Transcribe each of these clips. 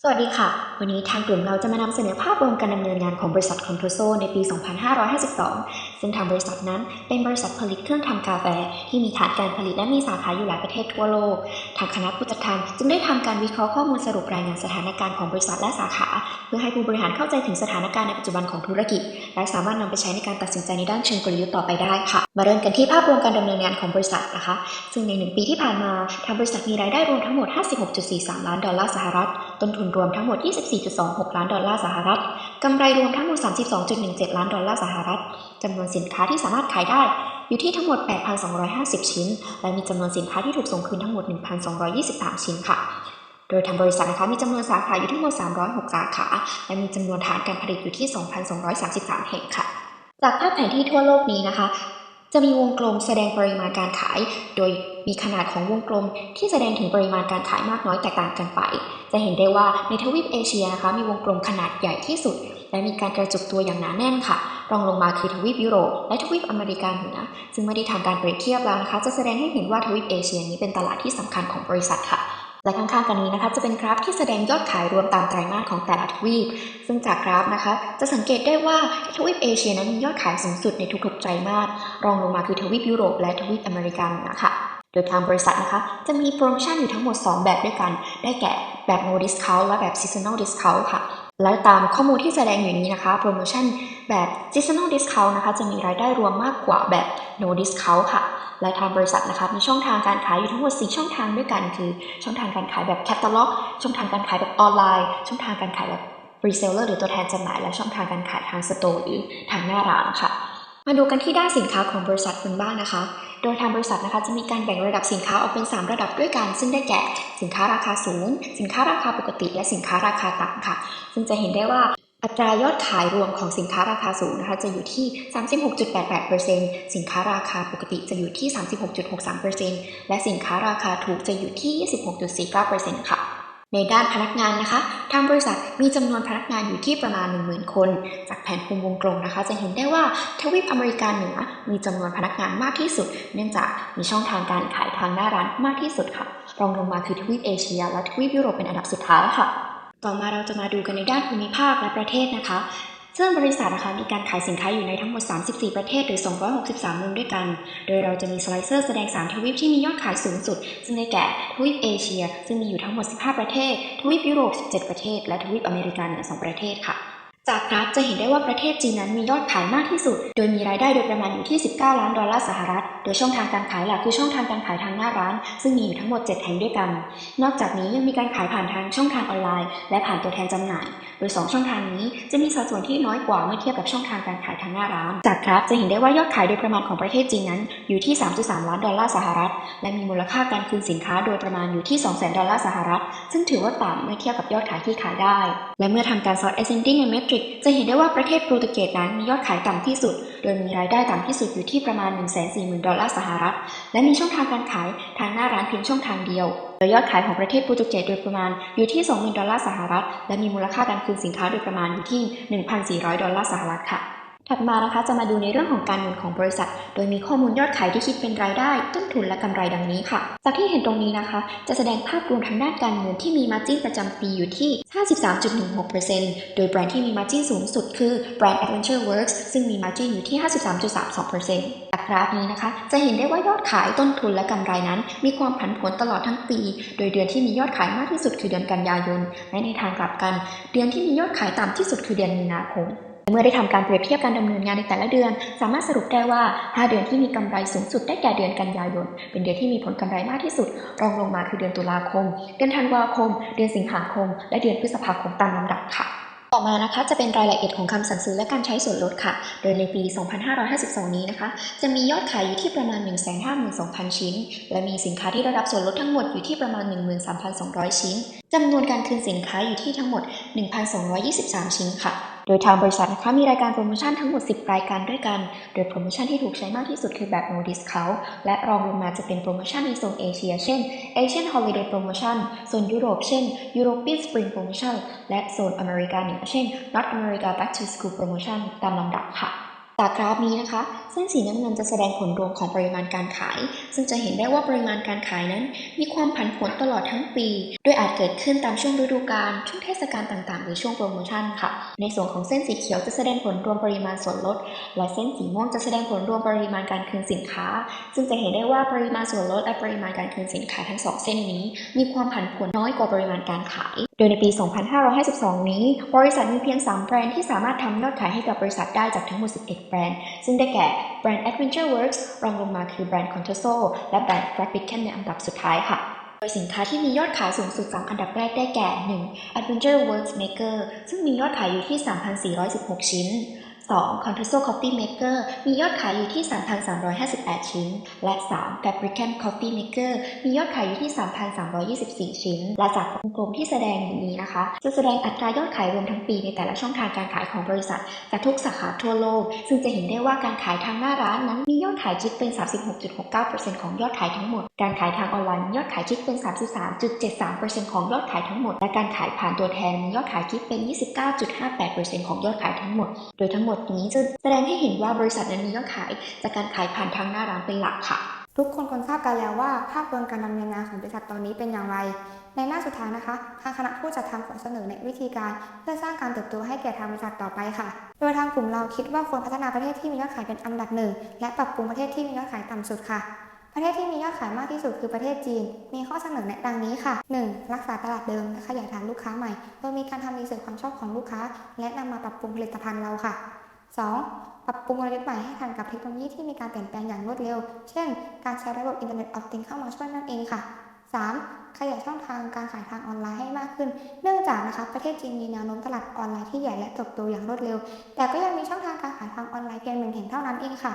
สวัสดีค่ะ วันนี้ทางกลุ่มเราจะมานำเสนอภาพรวมการดำเนินงานของบริษัทคอนโทโซในปี 2552 ซึ่งทางบริษัทนั้นเป็นบริษัทผลิตเครื่องทำกาแฟ ที่มีฐานการผลิตและมีสาขาอยู่หลายประเทศทั่วโลก ทางคณะผู้จัดทำจึงได้ทำการวิเคราะห์ข้อมูลสรุปรายงานสถานการณ์ของบริษัทและสาขา เพื่อให้ผู้บริหารเข้าใจถึงสถานการณ์ในปัจจุบันของธุรกิจ และสามารถนำไปใช้ในการตัดสินใจในด้านเชิงกลยุทธ์ต่อไปได้ค่ะ มาเริ่มกันที่ภาพรวมการดำเนินงานของบริษัทนะคะ ซึ่งในหนึ่งปีที่ผ่านมาทางบริษัทมีรายได้รวมทั้งหมด 56.43 ล้านดอลลาร์สหรัฐ ต้นทุนรวมทั้งหมด4.26 ล้านดอลลาร์สหรัฐ กำไรรวมทั้งหมด 32.17 ล้านดอลลาร์สหรัฐ จำนวนสินค้าที่สามารถขายได้อยู่ที่ทั้งหมด 8,250 ชิ้น และมีจำนวนสินค้าที่ถูกส่งคืนทั้งหมด 1,223 ชิ้นค่ะ โดยทางบริษัทนะคะมีจำนวนสาขาอยู่ทั้งหมด 306 สาขา และมีจำนวนฐานการผลิตอยู่ที่ 2,233 แห่งค่ะ จากภาพแผนที่ทั่วโลกนี้นะคะ จะมีวงกลมแสดงปริมาณการขาย โดย มีขนาดของวงกลมที่แสดงถึงปริมาณการขายมากน้อยแตกต่างกันไป จะเห็นได้ว่าในทวีปเอเชียนะคะมีวงกลมขนาดใหญ่ที่สุด และมีการกระจุกตัวอย่างหนาแน่นค่ะ รองลงมาคือทวีปยุโรปและทวีปอเมริกาเหนือซึ่งไม่ได้ทำการเปรียบเทียบแล้วนะคะ จะแสดงให้เห็นว่าทวีปเอเชียนี้เป็นตลาดที่สำคัญของบริษัทค่ะและข้างๆกันนี้นะคะจะเป็นกราฟที่แสดงยอดขายรวมตามไตรมาสของแต่ละทวีป ซึ่งจากกราฟนะคะ จะสังเกตได้ว่าทวีปเอเชียนั้นมียอดขายสูงสุดในทุกๆไตรมาส รองลงมาคือทวีปยุโรปและทวีปอเมริกาเหนือค่ะ โดยทางบริษัทนะคะจะมีโปรโมชั่นอยู่ทั้งหมด 2 แบบด้วยกัน ได้แก่แบบ no discount และแบบ seasonal discount ค่ะ และตามข้อมูลที่แสดงอยู่นี้นะคะ โปรโมชั่นแบบ seasonal discount นะคะ จะมีรายได้รวมมากกว่าแบบ no discount ค่ะ และทางบริษัทนะคะมีช่องทางการขายอยู่ทั้งหมด 4 ช่องทางด้วยกัน คือ ช่องทางการขายแบบ catalog ช่องทางการขายแบบออนไลน์ ช่องทางการขายแบบ reseller หรือตัวแทนจำหน่าย และช่องทางการขายทางสโตร์หรือทางหน้าร้านค่ะ มาดูกันที่ด้านสินค้าของบริษัทกันบ้างนะคะ โดยทางบริษัทนะคะจะมีการแบ่งระดับสินค้าออกเป็น 3 ระดับด้วยกัน ซึ่งได้แก่สินค้าราคาสูง สินค้าราคาปกติ และสินค้าราคาต่ำค่ะ ซึ่งจะเห็นได้ว่าอัตรายอดขายรวมของสินค้าราคาสูงนะคะจะอยู่ที่ 36.88%สินค้าราคาปกติจะอยู่ที่ 36.63%และสินค้าราคาถูกจะอยู่ที่ 26.49%ค่ะ ในด้านพนักงานนะคะทางบริษัทมีจำนวนพนักงานอยู่ที่ประมาณ 10,000 คน จากแผนภูมิวงกลมนะคะ จะเห็นได้ว่าทวีปอเมริกาเหนือมีจำนวนพนักงานมากที่สุด เนื่องจากมีช่องทางการขายทางหน้าร้านมากที่สุดค่ะ รองลงมาคือทวีปเอเชีย และทวีปยุโรปเป็นอันดับสุดท้ายค่ะ ต่อมาเราจะมาดูกันในด้านภูมิภาคและประเทศนะคะ ซึ่งบริษัทนะคะมีการขายสินค้าอยู่ในทั้งหมด 34 ประเทศหรือ 263 เมืองด้วยกัน โดยเราจะมีสไลเซอร์แสดง 3 ทวีปที่มียอดขายสูงสุด ซึ่งได้แก่ทวีปเอเชีย ซึ่งมีอยู่ทั้งหมด 15 ประเทศ ทวีปยุโรป 17 ประเทศ และทวีปอเมริกาเหนือ 2 ประเทศค่ะ จากกราฟจะเห็นได้ว่าประเทศจีนนั้นมียอดขายมากที่สุด โดยมีรายได้โดยประมาณอยู่ที่ 19 ล้านดอลลาร์สหรัฐ โดยช่องทางการขายหลักคือช่องทางการขายทางหน้าร้าน ซึ่งมีอยู่ทั้งหมด 7 แห่งด้วยกัน นอกจากนี้ยังมีการขายผ่านทางช่องทางออนไลน์ และผ่านตัวแทนจำหน่าย โดย 2 ช่องทางนี้จะมีสัดส่วนที่น้อยกว่าเมื่อเทียบกับช่องทางการขายทางหน้าร้าน จากกราฟจะเห็นได้ว่ายอดขายโดยประมาณของประเทศจีนนั้นอยู่ที่ 3.3 ล้านดอลลาร์สหรัฐ และมีมูลค่าการคืนสินค้าโดยประมาณอยู่ที่ 200,000 ดอลลาร์สหรัฐ ซึ่งถือว่าต่ำเมื่อเทียบกับยอดขายที่ขายได้ และเมื่อทำการ sort ascending ใน metric จะเห็นได้ว่าประเทศโปรตุเกสนั้นมียอดขายต่ำที่สุด โดยมีรายได้ต่ำที่สุดอยู่ที่ประมาณ 140,000 ดอลลาร์สหรัฐ และมีช่องทางการขายทางหน้าร้านเพียงช่องทางเดียว โดยยอดขายของประเทศโปรตุเกสโดยประมาณอยู่ที่ 20,000 ดอลลาร์สหรัฐ และมีมูลค่าการคืนสินค้าโดยประมาณอยู่ที่ 1,400 ดอลลาร์สหรัฐค่ะ ถัดมานะคะจะมาดูในเรื่องของการเงินของบริษัท โดยมีข้อมูลยอดขายที่คิดเป็นรายได้ ต้นทุนและกำไรดังนี้ค่ะ จากที่เห็นตรงนี้นะคะ จะแสดงภาพรวมทางด้านการเงินที่มีมาจิ้นประจำปีอยู่ที่ 53.16%โดยแบรนด์ที่มีมาจิ้นสูงสุดคือแบรนด์ Adventure Works ซึ่งมีมาจิ้นอยู่ที่ 53.32%จากกราฟนี้นะคะ จะเห็นได้ว่ายอดขายต้นทุนและกำไรนั้น มีความผันผวนตลอดทั้งปี โดยเดือนที่มียอดขายมากที่สุดคือเดือนกันยายนและในทางกลับกัน เดือนที่มียอดขายต่ำที่สุดคือเดือนมีนาคม เมื่อได้ทำการเปรียบเทียบการดำเนินงานในแต่ละเดือน สามารถสรุปได้ว่า 5 เดือนที่มีกำไรสูงสุดได้แก่เดือนกันยายน เป็นเดือนที่มีผลกำไรมากที่สุด รองลงมาคือเดือนตุลาคม เดือนธันวาคม เดือนสิงหาคม และเดือนพฤษภาคมตามลำดับค่ะต่อมานะคะจะเป็นรายละเอียดของคำสั่งซื้อและการใช้ส่วนลดค่ะ โดยในปี 2552 นี้นะคะ จะมียอดขายอยู่ที่ประมาณ 152,000 ชิ้น และมีสินค้าที่ได้รับส่วนลดทั้งหมดอยู่ที่ประมาณ 13,200 ชิ้นจำนวนการคืนสินค้าอยู่ที่ทั้งหมด 1,223 ชิ้นค่ะ โดยทางบริษัทนะคะมีรายการโปรโมชั่นทั้งหมด 10 รายการด้วยกัน โดยโปรโมชั่นที่ถูกใช้มากที่สุดคือแบบ no discount และรองลงมาจะเป็นโปรโมชั่นในโซนเอเชีย เช่น Asian Holiday Promotion โซนยุโรป เช่น European Spring Promotion และโซนอเมริกาเหนือเช่น North America Back to School Promotion ตามลำดับค่ะ ตากราฟนี้นะคะ เส้นสีน้ำเงินจะแสดงผลรวมของปริมาณการขาย ซึ่งจะเห็นได้ว่าปริมาณการขายนั้น มีความผันผวนตลอดทั้งปี โดยอาจเกิดขึ้นตามช่วงฤดูกาลช่วงเทศกาลต่างๆ หรือช่วงโปรโมชั่นค่ะ ในส่วนของเส้นสีเขียวจะแสดงผลรวมปริมาณส่วนลด และเส้นสีม่วงจะแสดงผลรวมปริมาณการคืนสินค้า ซึ่งจะเห็นได้ว่าปริมาณส่วนลดและปริมาณการคืนสินค้าทั้งสองเส้นนี้ มีความผันผวนน้อยกว่าปริมาณการขาย ดยในปี 2552 นี้ บริษัทมีเพียง 3 แบรนด์ที่สามารถทำยอดขายให้กับบริษัทได้จากทั้งหมด 11 แบรนด์ ซึ่งได้แก่แบรนด์ Adventure Works รองลงมาคือแบรนด์ Contoso และแบรนด์ Rapidken ในอันดับสุดท้ายค่ะโดยสินค้าที่มียอดขายสูงสุด 3 อันดับแรกได้แก่ 1. Adventure Works Maker ซึ่งมียอดขายอยู่ที่ 3,416 ชิ้น 2. Contoso Coffee Maker มียอดขายอยู่ที่ 3,358 ชิ้น และ 3. Fabricant Coffee Maker มียอดขายอยู่ที่ 3,324 ชิ้น และจากกลมที่แสดงอยู่นี้นะคะ จะแสดงอัตรายอดขายรวมทั้งปีในแต่ละช่องทางการขายของบริษัทจากทุกสาขาทั่วโลก ซึ่งจะเห็นได้ว่าการขายทางหน้าร้านนั้นมียอดขายคิดเป็น 36.69%ของยอดขายทั้งหมด การขายทางออนไลน์มียอดขายคิดเป็น 33.73%ของยอดขายทั้งหมด และการขายผ่านตัวแทนมียอดขายคิดเป็น 29.58%ของยอดขายทั้งหมด โดยทั้งหมดนี้จะแสดงให้เห็นว่าบริษัทนั้นมียอดขายจากการขายผ่านทางหน้าร้านเป็นหลักค่ะ ทุกคนควรทราบกันแล้วว่าภาพรวมการดำเนินงานของบริษัทตอนนี้เป็นอย่างไร ในหน้าสุดท้ายนะคะทางคณะผู้จัดทำขอเสนอในวิธีการเพื่อสร้างการเติบโตให้แก่ทางบริษัทต่อไปค่ะ โดยทางกลุ่มเราคิดว่าควรพัฒนาประเทศที่มียอดขายเป็นอันดับหนึ่งและปรับปรุงประเทศที่มียอดขายต่ำสุดค่ะประเทศที่มียอดขายมากที่สุดคือประเทศจีน มีข้อเสนอแนะดังนี้ค่ะ 1. รักษาตลาดเดิมและขยายฐานลูกค้าใหม่ โดยมีการทำรีเสิร์ชความชอบของลูกค้า และนำมาปรับปรุงผลิตภัณฑ์เราค่ะ 2. ปรับปรุงกลยุทธ์ใหม่ให้ทันกับเทคโนโลยีที่มีการเปลี่ยนแปลงอย่างรวดเร็ว เช่น การใช้ระบบ Internet of Things เข้ามาช่วยนั่นเองค่ะ 3. ขยายช่องทางการขายทางออนไลน์ให้มากขึ้น เนื่องจากนะคะประเทศจีนมีแนวโน้มตลาดออนไลน์ที่ใหญ่และเติบโตอย่างรวดเร็ว แต่ก็ยังมีช่องทางการขายทางออนไลน์เพียงหนึ่งแห่งเท่านั้นเองค่ะ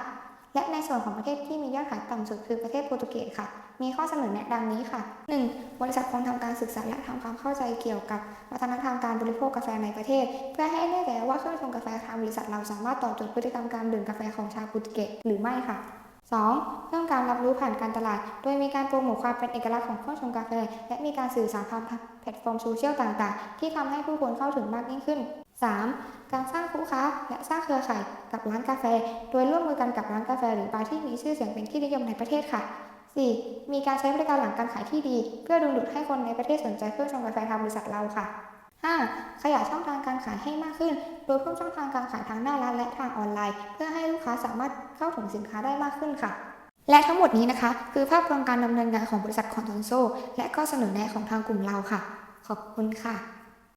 และในส่วนของประเทศที่มียอดขายต่ำสุดคือประเทศโปรตุเกสค่ะ มีข้อเสนอแนะดังนี้ค่ะ 1. บริษัทควรทำการศึกษาและทำความเข้าใจเกี่ยวกับวัฒนธรรมการบริโภคกาแฟในประเทศ เพื่อให้แน่ใจว่าเครื่องชงกาแฟทางบริษัทเราสามารถตอบโจทย์พฤติกรรมการดื่มกาแฟของชาวโปรตุเกสหรือไม่ค่ะ 2. เรื่องการรับรู้ผ่านการตลาด โดยมีการโปรโมทความเป็นเอกลักษณ์ของเครื่องชงกาแฟ และมีการสื่อสารผ่านแพลตฟอร์มโซเชียลต่าง ๆ ที่ทำให้ผู้คนเข้าถึงมากยิ่งขึ้น 3. การสร้างคู่ค้าและสร้างเครือข่ายกับร้านกาแฟ โดยร่วมมือกันกับร้านกาแฟหรือบาร์ที่มีชื่อเสียงเป็นที่นิยมในประเทศค่ะ 4. มีการใช้บริการหลังการขายที่ดี เพื่อดึงดูดให้คนในประเทศสนใจเครื่องชงกาแฟทางบริษัทเราค่ะ 5. ขยายช่องทางการขายให้มากขึ้น โดยเพิ่มช่องทางการขายทางหน้าร้านและทางออนไลน์ เพื่อให้ลูกค้าสามารถเข้าถึงสินค้าได้มากขึ้นค่ะ และทั้งหมดนี้นะคะ คือภาพรวมการดำเนินงานของบริษัทคอนโทนโซและก็เสนอแนะของทางกลุ่มเราค่ะ ขอบคุณค่ะ